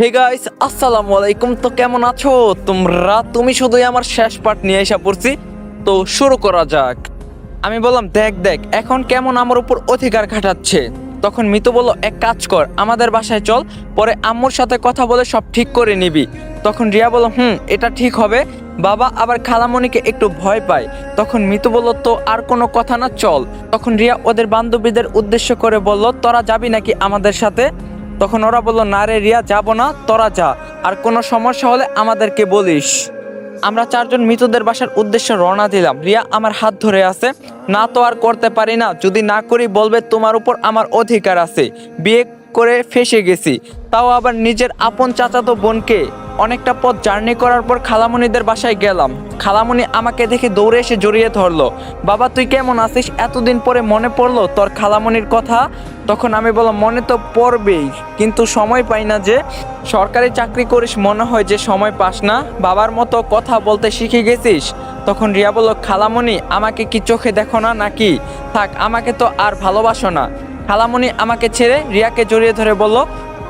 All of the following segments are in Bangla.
হে গাইস আসসালামু আলাইকুম। তো কেমন আছো? তোমরা, তুমি শুধুই আমার শেষ পার্ট নিয়ে এসে পড়ছি। তো শুরু করা যাক। আমি বললাম, দেখ দেখ, এখন কেমন আমার উপর অধিকার খাটাচ্ছে? তখন মিতু বলল, এক কাজ কর, আমাদের বাসায় চল, পরে আম্মুর সাথে কথা বলে সব ঠিক করে নিবি। তখন রিয়া বলল, হুম, এটা ঠিক হবে। বাবা আবার খালামণিকে একটু ভয় পায়। তখন মিতু বলল, তো আর কোনো কথা না, চল। তখন রিয়া ওদের বান্ধবীদের উদ্দেশ্য করে বলল, তোরা যাবি নাকি আমাদের সাথে? তখন ওরা বলল, না রে রিয়া, যাব না, তোরা যা। আর কোনো সমস্যা হলে আমাদেরকে বলিস। আমরা চারজন মৃতদের বাসার উদ্দেশ্যে রওনা দিলাম। রিয়া, আমার হাত ধরে আছে। না তো আর করতে পারি না। যদি না করি, বলবে তোমার উপর আমার অধিকার আছে। বিয়ে করে ফেসে গেছি। তাও আবার নিজের আপন চাচাতো বোনকে অনেকটা পথ জার্নি করার পর খালামণিদের বাসায় গেলাম। খালামণি আমাকে দেখে দৌড়ে এসে জড়িয়ে ধরলো, বাবা, তুই কেমন আছিস? এতদিন পরে মনে পড়ল তোর খালামণির কথা? তখন আমি বললাম, মনে তো পড়বেই, কিন্তু সময় পাই না যে সরকারি চাকরি করিস, মনে হয় যে সময় পাস না। বাবার মতো কথা বলতে শিখে গেছিস? তখন রিয়া বলল, খালামণি, আমাকে কি চোখে দেখো না নাকি? থাক, আমাকে তো আর ভালোবাসো না। খালামণি আমাকে ছেড়ে রিয়াকে জড়িয়ে ধরে বলল,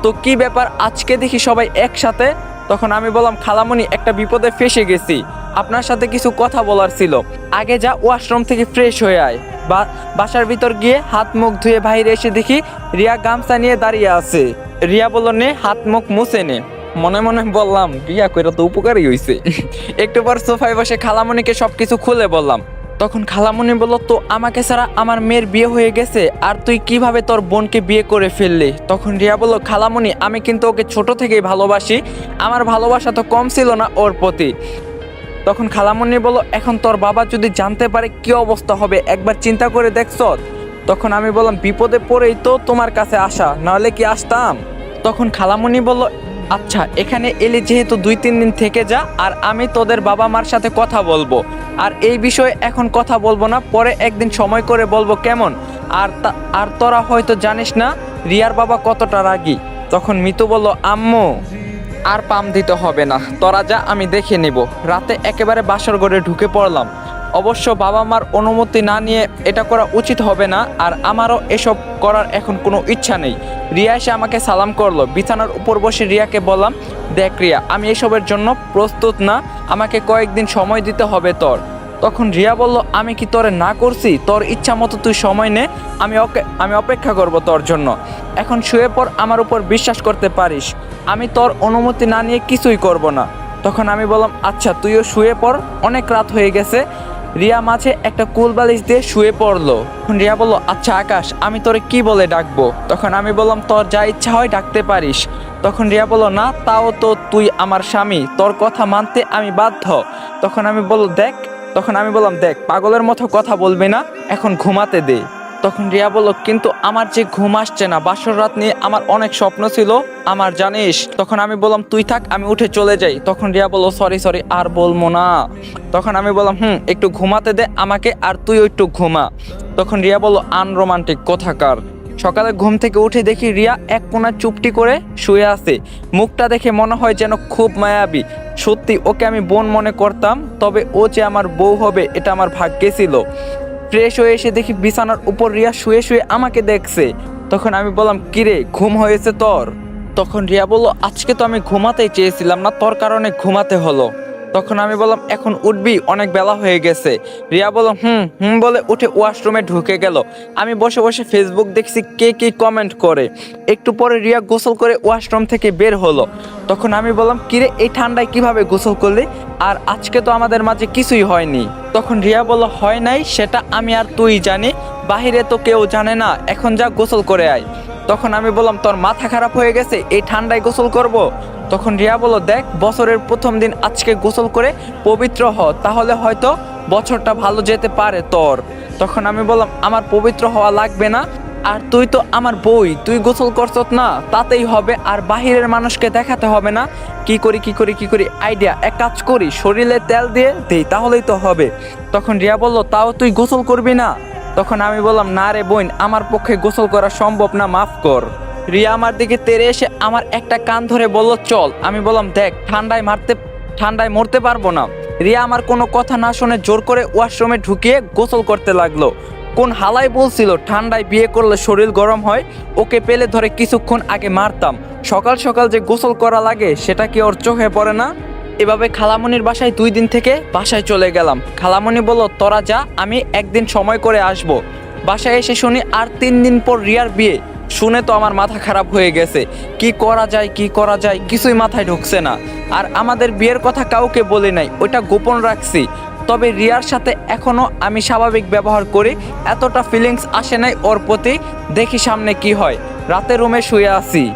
তো কি ব্যাপার? আজকে দেখি সবাই একসাথে তখন আমি বললাম খালামণি একটা বিপদে ফেসে গেছি। আপনার সাথে কিছু কথা বলার ছিল। আগে যা ওয়াশরুম থেকে ফ্রেশ হয়ে আয়। বা, বাসার ভিতর গিয়ে হাত মুখ ধুয়ে বাইরে এসে দেখি রিয়া গামছা নিয়ে দাঁড়িয়ে আছে। রিয়া বলল, নে, হাত মুখ মুছে নে। মনে মনে বললাম, রিয়া, কইরা তো উপকারই হইছে। একটু পর সোফায় বসে খালামণিকে সবকিছু খুলে বললাম তখন খালামণি বলল, তো আমাকে ছাড়া আমার মেয়ের বিয়ে হয়ে গেছে, আর তুই কীভাবে তোর বোনকে বিয়ে করে ফেললি? তখন রিয়া বলল খালামণি আমি কিন্তু ওকে ছোট থেকেই ভালোবাসি, আমার ভালোবাসা তো কম ছিল না ওর প্রতি। তখন খালামণি বলল, এখন তোর বাবা যদি জানতে পারে কি অবস্থা হবে, একবার চিন্তা করে দেখছ? তখন আমি বললাম, বিপদে পড়েই তো তোমার কাছে আসা, নাহলে কি আসতাম? তখন খালামণি বলল আচ্ছা এখানে এলে যেহেতু দুই, তিন দিন থেকে যা, আর আমি তোদের বাবা মার সাথে কথা বলব। আর এই বিষয়ে এখন কথা বলব না, পরে একদিন সময় করে বলব কেমন। আর আর তোরা হয়তো জানিস না, রিয়ার বাবা কতটা রাগী। তখন মিতু বলল, আম্মু, আর পাম দিতে হবে না, তোরা যা, আমি দেখে নিব। রাতে একেবারে বাসর ঘরে ঢুকে পড়লাম। অবশ্য বাবা মার অনুমতি না নিয়ে এটা করা উচিত হবে না, আর আমারও এসব করার এখন কোনো ইচ্ছা নেই। রিয়া এসে আমাকে সালাম করল। বিছানার উপর বসে রিয়াকে বললাম, দেখ রিয়া, আমি এসবের জন্য প্রস্তুত না, আমাকে কয়েকদিন সময় দিতে হবে তোর। তখন রিয়া বলল, আমি কি তোরে না করছি? তোর ইচ্ছা মতো তুই সময় নে, আমি ওকে, আমি অপেক্ষা করব তোর জন্য। এখন শুয়ে পর আমার উপর বিশ্বাস করতে পারিস। আমি তোর অনুমতি না নিয়ে কিছুই করব না। তখন আমি বললাম আচ্ছা তুইও শুয়ে পর অনেক রাত হয়ে গেছে রিয়া মাঝে একটা কুল বালিশ দিয়ে শুয়ে পড়ল। তখন রিয়া বলল আচ্ছা আকাশ, আমি তোরে কি বলে ডাকবো? তখন আমি বললাম, তোর যা ইচ্ছা হয় ডাকতে পারিস। তখন রিয়া বলল, না, তাও তো তুই আমার স্বামী, তোর কথা মানতে আমি বাধ্য। তখন আমি বলল, দেখ, তখন আমি বললাম, দেখ, পাগলের মতো কথা বলবি না, এখন ঘুমাতে দে। তখন রিয়া বলল, কিন্তু আমার যে ঘুম আসছে না, বাসর রাত নিয়ে আমার অনেক স্বপ্ন ছিল, আমার জানিস? তখন আমি বললাম, তুই থাক, আমি উঠে চলে যাই। তখন রিয়া বলল, সরি সরি, আর বলব না। তখন আমি বললাম, হুম, একটু ঘুমাতে দে আমাকে, আর তুইও একটু ঘুমা। তখন রিয়া বলল, আনরোমান্টিক, কোথাকার? সকালে ঘুম থেকে উঠে দেখি রিয়া এক কোণা চুপটি করে শুয়ে আছে। মুখটা দেখে মনে হয় যেন খুব মায়াবী। সত্যি, ওকে আমি বোন মনে করতাম, তবে ও যে আমার বউ হবে, এটা আমার ভাগ্যে ছিল। ফ্রেশ হয়ে এসে দেখি বিছানার উপর রিয়া শুয়ে শুয়ে আমাকে দেখছে। তখন আমি বললাম, কিরে, ঘুম হয়েছে তোর? তখন রিয়া বলল, আজকে তো আমি ঘুমাতেই চেয়েছিলাম না, তোর কারণে ঘুমাতে হলো। তখন আমি বললাম, এখন উঠবি, অনেক বেলা হয়ে গেছে। রিয়া বলল, হুম হুম, বলে উঠে ওয়াশরুমে ঢুকে গেল। আমি বসে বসে ফেসবুক দেখছি কে কি কমেন্ট করে। একটু পরে রিয়া গোসল করে ওয়াশরুম থেকে বের হলো। তখন আমি বললাম, কিরে, এই ঠান্ডায় কীভাবে গোসল করলি? আর আজকে তো আমাদের মাঝে কিছুই হয়নি। তখন রিয়া বলল, হয় নাই, সেটা আমি আর তুই জানি। বাহিরে তো কেউ জানে না। এখন যা গোসল করে আয়। তখন আমি বললাম, তোর মাথা খারাপ হয়ে গেছে, এই ঠান্ডায় গোসল করব। তখন রিয়া বলল, দেখ, বছরের প্রথম দিন আজকে গোসল করে পবিত্র হ, তাহলে হয়তো বছরটা ভালো যেতে পারে তোর। তখন আমি বললাম, আমার পবিত্র হওয়া লাগবে না, আর তুই তো আমার বই, তুই গোসল করছত না, তাতেই হবে, আর বাহিরের মানুষকে দেখাতে হবে না। কি করি কি করি কি করি? আইডিয়া, এক কাজ করি, শরীরে তেল দিয়ে দেই, তাহলেই তো হবে। তখন রিয়া বলল, তাও তুই গোসল করবি না? তখন আমি বললাম, না রে বোন, আমার পক্ষে গোসল করা সম্ভব না, মাফ কর। রিয়া আমার দিকে তেরে এসে আমার একটা কান ধরে বলল, চল। আমি বললাম, দেখ, ঠান্ডায় মারতে, ঠান্ডায় মরতে পারব না। রিয়া আমার কোনো কথা না শুনে জোর করে ওয়াশরুমে ঢুকিয়ে গোসল করতে লাগল। কোন হালাই বলছিল, ঠান্ডায় বিয়ে করলে শরীর গরম হয়, ওকে পেলে ধরে কিছুক্ষণ আগে মারতাম। সকাল সকাল যে গোসল করা লাগে, সেটা কি ওর চোখে পড়ে না? এভাবে খালামণির বাসায় দুই দিন থেকে বাসায় চলে গেলাম। খালামণি বলল, তোরা যা, আমি একদিন সময় করে আসব। বাসায় এসে শুনি, আর তিন দিন পর রিয়ার বিয়ে। শুনে তো আমার মাথা খারাপ হয়ে গেছে। কি করা যায়, কি করা যায়, কিছুই মাথায় ঢুকছে না। আর আমাদের বিয়ের কথা কাউকে বলি নাই, ওইটা গোপন রাখছি। তবে রিয়ার সাথে এখনও আমি স্বাভাবিক ব্যবহার করি, এতটা ফিলিংস আসে নাই ওর প্রতি। দেখি সামনে কি হয়। রাতে রুমে শুয়ে আছি।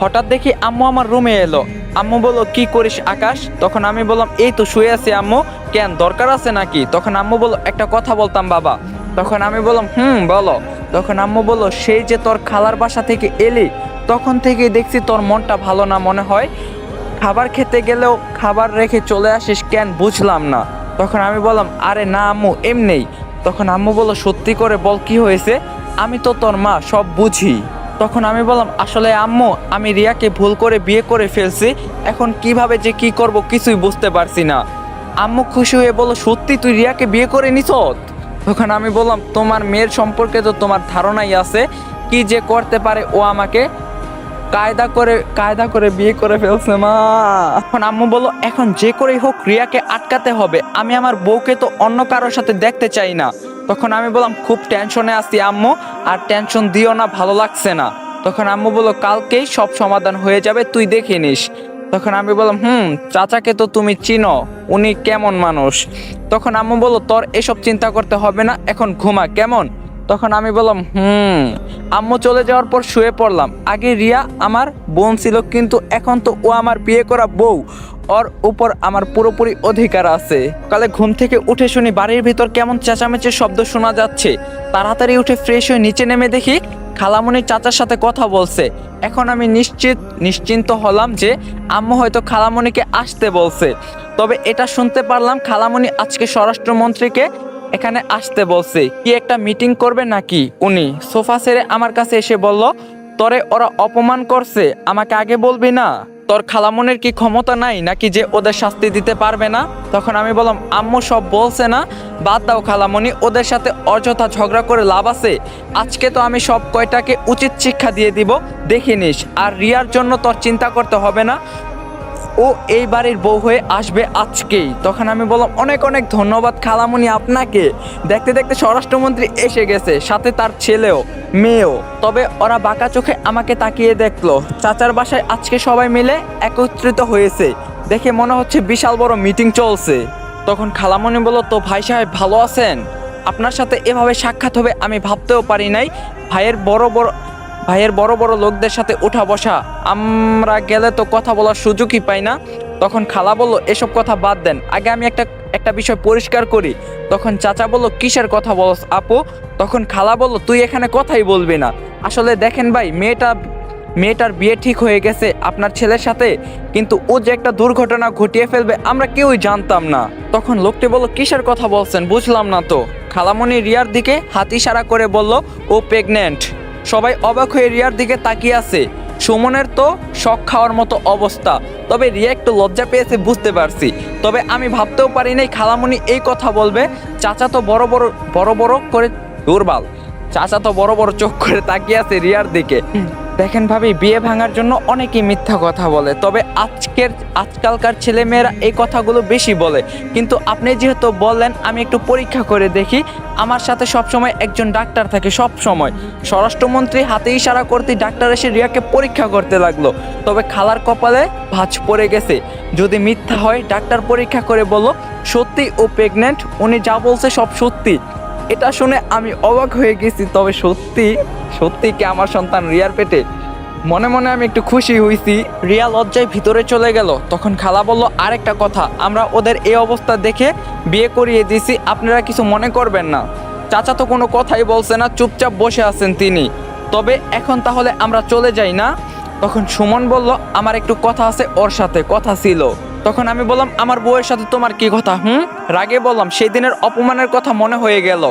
হঠাৎ দেখি আম্মু আমার রুমে এলো। আম্মু বলল, কি করিস আকাশ? তখন আমি বললাম, এই তো শুয়ে আছি আম্মু। কেন, দরকার আছে নাকি? তখন আম্মু বলল, একটা কথা বলতাম বাবা। তখন আমি বললাম, হুম, বলো। তখন আম্মু বলল, সেই যে তোর খালার বাসা থেকে এলি, তখন থেকেই দেখছি তোর মনটা ভালো না মনে হয়। খাবার খেতে গেলেও খাবার রেখে চলে আসিস কেন বুঝলাম না। তখন আমি বললাম, আরে না আম্মু এমনিই তখন আম্মু বলল, সত্যি করে বল, কি হয়েছে? আমি তো তোর মা, সব বুঝি। তখন আমি বললাম, আসলে আম্মু, আমি রিয়াকে ভুল করে বিয়ে করে ফেলছি। এখন কীভাবে যে কি করব কিছুই বুঝতে পারছি না। আম্মু খুশি হয়ে বলল, সত্যি তুই রিয়াকে বিয়ে করে নিছ? তখন আমি বললাম, তোমার মেয়ের সম্পর্কে তো তোমার ধারণাই আছে। কি যে করতে পারে ও আমাকে কায়দা করে কায়দা করে বিয়ে করে ফেলছে, মা। এখন আম্মু বলল, এখন যে করেই হোক, রিয়াকে আটকাতে হবে। আমি আমার বউকে তো অন্য কারোর সাথে দেখতে চাই না। তখন আমি বললাম, খুব টেনশনে আছি আম্মু, আর টেনশন দিও না, ভালো লাগছে না। তখন আম্মু বলল, কালকেই সব সমাধান হয়ে যাবে, তুই দেখে নিস। তখন আমি বললাম, হুম, চাচাকে তো তুমি চিনো, উনি কেমন মানুষ। তখন আম্মু বলল, তোর এসব চিন্তা করতে হবে না, এখন ঘুমা, কেমন? তখন আমি বললাম, হুম। আম্মু চলে যাওয়ার পর শুয়ে পড়লাম। আগে রিয়া আমার বোন ছিল, কিন্তু এখন তো ও আমার বিয়ে করা বউ। ওর উপর আমার পুরোপুরি অধিকার আছে। কালে ঘুম থেকে উঠে শুনি বাড়ির ভিতর কেমন চেঁচামেচির শব্দ শোনা যাচ্ছে। তাড়াতাড়ি উঠে ফ্রেশ হয়ে নিচে নেমে দেখি খালামণি চাচার সাথে কথা বলছে। এখন আমি নিশ্চিত, নিশ্চিন্ত হলাম যে আম্মু হয়তো খালামণিকে আসতে বলছে। তবে এটা শুনতে পারলাম খালামণি আজকে স্বরাষ্ট্রমন্ত্রীকে এখানে আসতে বলছে। কি একটা মিটিং করবে নাকি উনি? সোফা সেরে আমার কাছে এসে বলল, তরে ওরা অপমান করছে, আমাকে আগে বলবি না? তোর খালামনের কি ক্ষমতা নাই নাকি যে ওদের শাস্তি দিতে পারবে না? তখন আমি বললাম, আম্মু, সব বলছে না? বাদ দাও খালামনি, ওদের সাথে অযথা ঝগড়া করে লাভ আছে। আজকে তো আমি সব কয়টাকে উচিত শিক্ষা দিয়ে দিব, দেখে নিস। আর রিয়ার জন্য তোর চিন্তা করতে হবে না। ও এই বাড়ির বউ হয়ে আসবে আজকেই। তখন আমি বললাম, অনেক অনেক ধন্যবাদ খালামুনি আপনাকে। দেখতে দেখতে স্বরাষ্ট্রমন্ত্রী এসে গেছে, সাথে তার ছেলেও, মেয়েও। তবে ওরা বাঁকা চোখে আমাকে তাকিয়ে দেখল। চাচার বাসায় আজকে সবাই মিলে একত্রিত হয়েছে। দেখে মনে হচ্ছে বিশাল বড় মিটিং চলছে। তখন খালামণি বলল, তো ভাই সাহেব ভালো আছেন? আপনার সাথে এভাবে সাক্ষাৎ হবে আমি ভাবতেও পারি নাই। ভাইয়ের বড় বড় ভাইয়ের বড় বড় লোকদের সাথে উঠা বসা। আমরা গেলে তো কথা বলার সুযোগই পাই না। তখন খালা বলল, এসব কথা বাদ দেন। আগে আমি একটা একটা বিষয় পরিষ্কার করি। তখন চাচা বলল, কিসের কথা বলস আপু? তখন খালা বলল, তুই এখানে কথাই বলবি না। আসলে দেখেন ভাই, মেয়েটা, মেয়েটার বিয়ে ঠিক হয়ে গেছে আপনার ছেলের সাথে। কিন্তু ও যে একটা দুর্ঘটনা ঘটিয়ে ফেলবে আমরা কেউই জানতাম না। তখন লোকটি বলল, কিসের কথা বলছেন? বুঝলাম না তো। খালামণি রিয়ার দিকে হাত ইশারা করে বলল, ও প্রেগনেন্ট সবাই অবাক হয়ে রিয়ার দিকে তাকিয়ে আছে। সুমনের তো শখ খাওয়ার মতো অবস্থা। তবে রিয়া একটু লজ্জা পেয়েছে, বুঝতে পারছি। তবে আমি ভাবতেও পারি নাই খালামণি এই কথা বলবে। চাচা তো বড় বড় বড় বড় করে, দুর্বাল। চাচা তো বড় বড় চোখ করে তাকিয়ে আছে রিয়ার দিকে। দেখেন ভাবি, বিয়ে ভাঙার জন্য অনেকেই মিথ্যা কথা বলে, তবে আজকের, আজকালকার ছেলেমেয়েরা এই কথাগুলো বেশি বলে। কিন্তু আপনি যেহেতু বললেন, আমি একটু পরীক্ষা করে দেখি। আমার সাথে সবসময় একজন ডাক্তার থাকে সব সময় স্বরাষ্ট্রমন্ত্রী হাতে ইশারা করতে ডাক্তার এসে রিয়াকে পরীক্ষা করতে লাগল। তবে খালার কপালে ভাঁজ পড়ে গেছে। যদি মিথ্যা হয়, ডাক্তার পরীক্ষা করে বলল সত্যি ও প্রেগনেন্ট উনি যা বলছে সব সত্যি। এটা শুনে আমি অবাক হয়ে গেছি, তবে সত্যি সত্যি কি আমার সন্তান রিয়ার পেটে? মনে মনে আমি একটু খুশি হয়েছি রিয়া লজ্জায় ভিতরে চলে গেল। তখন খালা বলল, আরেকটা কথা, আমরা ওদের এই অবস্থা দেখে বিয়ে করিয়ে দিয়েছি আপনারা কিছু মনে করবেন না। চাচা তো কোনো কথাই বলছে না, চুপচাপ বসে আছেন তিনি। তবে এখন তাহলে আমরা চলে যাই না? তখন সুমন বলল, আমার একটু কথা আছে ওর সাথে, কথা ছিল। তখন আমি বললাম, আমার বউয়ের সাথে তোমার কি কথা? হুম? রাগে বললাম সেই দিনের অপমানের কথা মনে হয়ে গেল।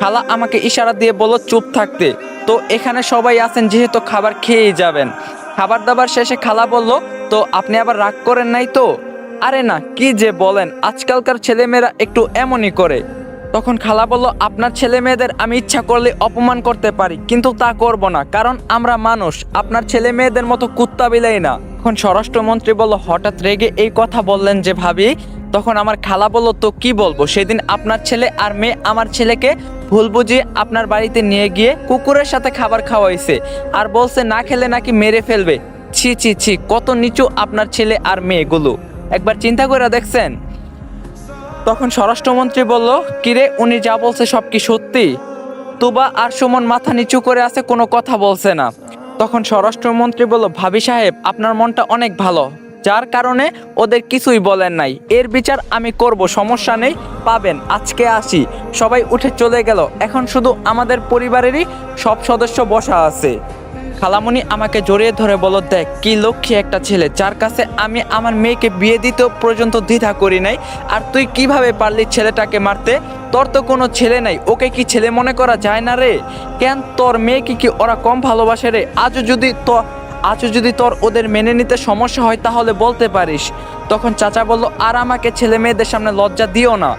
খালা আমাকে ইশারা দিয়ে বলল, চুপ থাকতে। তো এখানে সবাই আছেন, যেহেতু খাবার খেয়েই যাবেন। খাবার দাবার শেষে খালা বলল, তো আপনি আবার রাগ করেন নাই তো? আরে না, কি যে বলেন, আজকালকার ছেলেমেয়েরা একটু এমনই করে। তখন খালা বলল, আপনার ছেলে মেয়েদের আমি ইচ্ছা করলে অপমান করতে পারি, কিন্তু তা করব না, কারণ আমরা মানুষ। আপনার ছেলে মেয়েদের মতো কুত্তা বিলাই না। তখন স্বরাষ্ট্রমন্ত্রী বলল, হঠাৎ রেগে এই কথা বললেন যে ভাবি, তখন আমার খালা বলল, তো কি বলব? সেদিন আপনার ছেলে আর মেয়ে আমার ছেলেকে ভুল বুঝিয়ে আপনার বাড়িতে নিয়ে গিয়ে কুকুরের সাথে খাবার খাওয়াইছে আর বলছে, না খেলে নাকি মেরে ফেলবে? ছি ছি ছি, কত নিচু আপনার ছেলে আর মেয়েগুলো। একবার চিন্তা করে দেখছেন? তখন স্বরাষ্ট্রমন্ত্রী বলল, কিরে, উনি যা বলছে সব কি সত্যি? তুবা আর সুমন মাথা নিচু করে আছে, কোনো কথা বলছে না। তখন স্বরাষ্ট্রমন্ত্রী বলল, ভাবি সাহেব, আপনার মনটা অনেক ভালো। যার কারণে ওদের কিছুই বলেন নাই। এর বিচার আমি করব, সমস্যা নেই, পাবেন, আজকে আসি। সবাই উঠে চলে গেল। এখন শুধু আমাদের পরিবারেরই সব সদস্য বসা আছে। খালামণি আমাকে জড়িয়ে ধরে বলো, দেখ, কি লক্ষ্মী একটা ছেলে, যার কাছে আমি আমার মেয়েকে বিয়ে দিতেও পর্যন্ত দ্বিধা করি নাই, আর তুই কীভাবে পারলি ছেলেটাকে মারতে? তোর তো কোনো ছেলে নাই, ওকে কি ছেলে মনে করা যায় না রে? কেন তোর মেয়েকে কি ওরা কম ভালোবাসে রে? আজও যদি তো, আজও যদি তোর ওদের মেনে নিতে সমস্যা হয়, তাহলে বলতে পারিস। তখন চাচা বলল, আর আমাকে ছেলে মেয়েদের সামনে লজ্জা দিও না।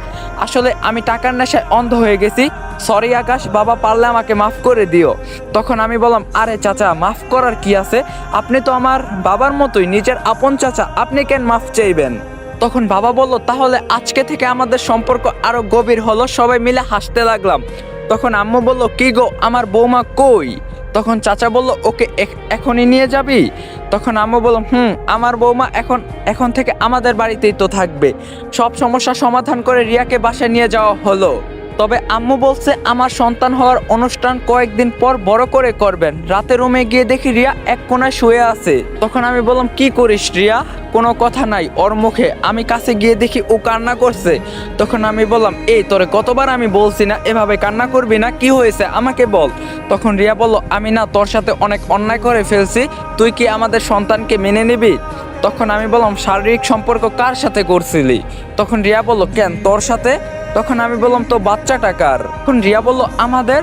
আসলে আমি টাকার নেশায় অন্ধ হয়ে গেছি সরি আকাশ, বাবা পারলে আমাকে মাফ করে দিও। তখন আমি বললাম, আরে চাচা, মাফ করার কি আছে? আপনি তো আমার বাবার মতোই, নিজের আপন চাচা, আপনি কেন মাফ চাইবেন? তখন বাবা বলল, তাহলে আজকে থেকে আমাদের সম্পর্ক আরও গভীর হলো, সবাই মিলে হাসতে লাগলাম। তখন আম্মু বলল, কি গো, আমার বৌমা কই? তখন চাচা বলল, ওকে এখনই নিয়ে যাবি? তখন আম্মু বলল, হুম, আমার বৌমা এখন এখন থেকে আমাদের বাড়িতেই তো থাকবে। সব সমস্যা সমাধান করে রিয়াকে বাসায় নিয়ে যাওয়া হলো। তবে আম্মু বলছে আমার সন্তান হওয়ার অনুষ্ঠান কয়েকদিন পর বড় করে করবেন। রাতে রুমে গিয়ে দেখি রিয়া এক কোনায় শুয়ে আছে। তখন আমি বললাম, কি করিস রিয়া? কোনো কথা নাই ওর মুখে। আমি কাছে গিয়ে দেখি ও কান্না করছে। তখন আমি বললাম, এই তোরে কতবার আমি বলছি না? এভাবে কান্না করবি না? কি হয়েছে? আমাকে বল। তখন রিয়া বলল, আমি না তোর সাথে অনেক অন্যায় করে ফেলছি। তুই কি আমাদের সন্তানকে মেনে নিবি? তখন আমি বললাম, শারীরিক সম্পর্ক কার সাথে করছিলি? তখন রিয়া বলল, কেন তোর সাথে? তখন আমি বললাম, তো বাচ্চাটা কার? তখন রিয়া বলল, আমাদের।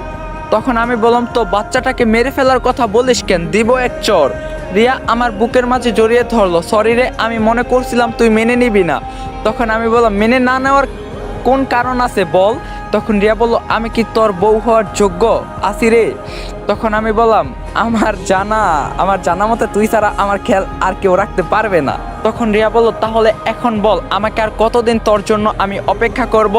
তখন আমি বললাম, তো বাচ্চাটাকে মেরে ফেলার কথা বলিস কেন? দিব এক চর। রিয়া আমার বুকের মাঝে জড়িয়ে ধরলো শরীরে আমি মনে করছিলাম তুই মেনে নিবি না। তখন আমি বললাম, মেনে না নেওয়ার কোন কারণ আছে বল? তখন রিয়া বলল, আমি কি তোর বউ হওয়ার যোগ্য? আসি রে। তখন আমি বললাম, আমার জানা আমার জানা মতে তুই ছাড়া আমার খেয়াল আর কেউ রাখতে পারবে না। তখন রিয়া বলল, তাহলে এখন বল, আমাকে আর কতদিন তোর জন্য আমি অপেক্ষা করব?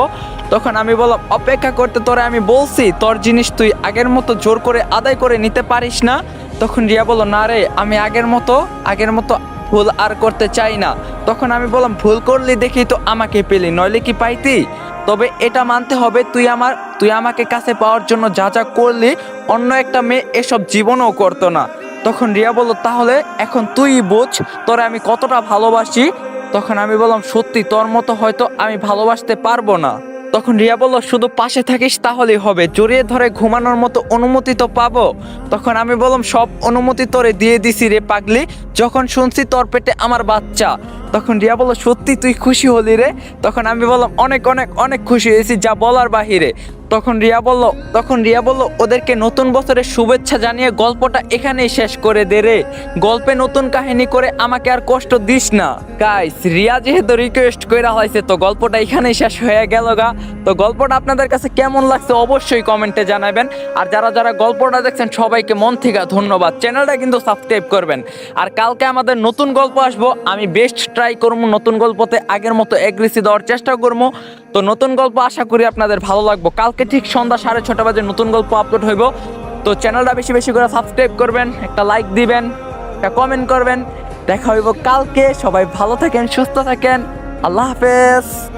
তখন আমি বললাম, অপেক্ষা করতে তোরে আমি বলছি, তোর জিনিস তুই আগের মতো জোর করে আদায় করে নিতে পারিস না। তখন রিয়া বলল, না রে, আমি আগের মতো আগের মতো ভুল আর করতে চাই না। তখন আমি বললাম, ভুল করলি দেখি তো আমাকে পেলি, নইলে কি পাইতি? তবে এটা মানতে হবে তুই আমার, তুই আমাকে কাছে পাওয়ার জন্য যা যা করলি, অন্য একটা মেয়ে এসব জীবনও করতো না। তখন রিয়া বলল, তাহলে এখন তুই বোঝ, তোরে আমি কতটা ভালোবাসি? তখন আমি বললাম, সত্যি তোর মতো হয়তো আমি ভালোবাসতে পারব না। তখন রিয়া বলল, শুধু পাশে থাকিস তাহলেই হবে। জড়িয়ে ধরে ঘুমানোর মতো অনুমতি তো পাবো। তখন আমি বললাম, সব অনুমতি তোরে দিয়ে দিছি রে পাগলি। যখন শুনছি তোর পেটে আমার বাচ্চা। তখন রিয়া বলল, সত্যি তুই খুশি হলি রে? তখন আমি বললাম, অনেক অনেক অনেক খুশি হয়েছি, যা বলার বাহিরে। তখন রিয়া বলল, তখন রিয়া বলল, ওদেরকে নতুন বছরের শুভেচ্ছা জানিয়ে গল্পটা এখানেই শেষ করে দে রে। গল্পে নতুন কাহিনী করে আমাকে আর কষ্ট দিস না। গাইস রিয়া যেহেতু রিকোয়েস্ট কইরা হয়েছে তো গল্পটা এখানেই শেষ হয়ে গেল গা। তো গল্পটা আপনাদের কাছে কেমন লাগছে অবশ্যই কমেন্টে জানাবেন। আর যারা যারা গল্পটা দেখছেন, সবাইকে মন থেকে ধন্যবাদ। চ্যানেলটা কিন্তু সাবস্ক্রাইব করবেন। আর কালকে আমাদের নতুন গল্প আসব। আমি বেস্ট ট্রাই করব, নতুন গল্পতে আগের মতো এগ্রেসি দেওয়ার চেষ্টা করব। তো নতুন গল্প আশা করি আপনাদের ভালো লাগবো। কালকে ঠিক সন্ধ্যা সাড়ে ছটা বাজে নতুন গল্প আপলোড হইব। তো চ্যানেলটা বেশি বেশি করে সাবস্ক্রাইব করবেন, একটা লাইক দিবেন, একটা কমেন্ট করবেন। দেখা হইব কালকে, সবাই ভালো থাকেন, সুস্থ থাকেন। আল্লাহ হাফেজ।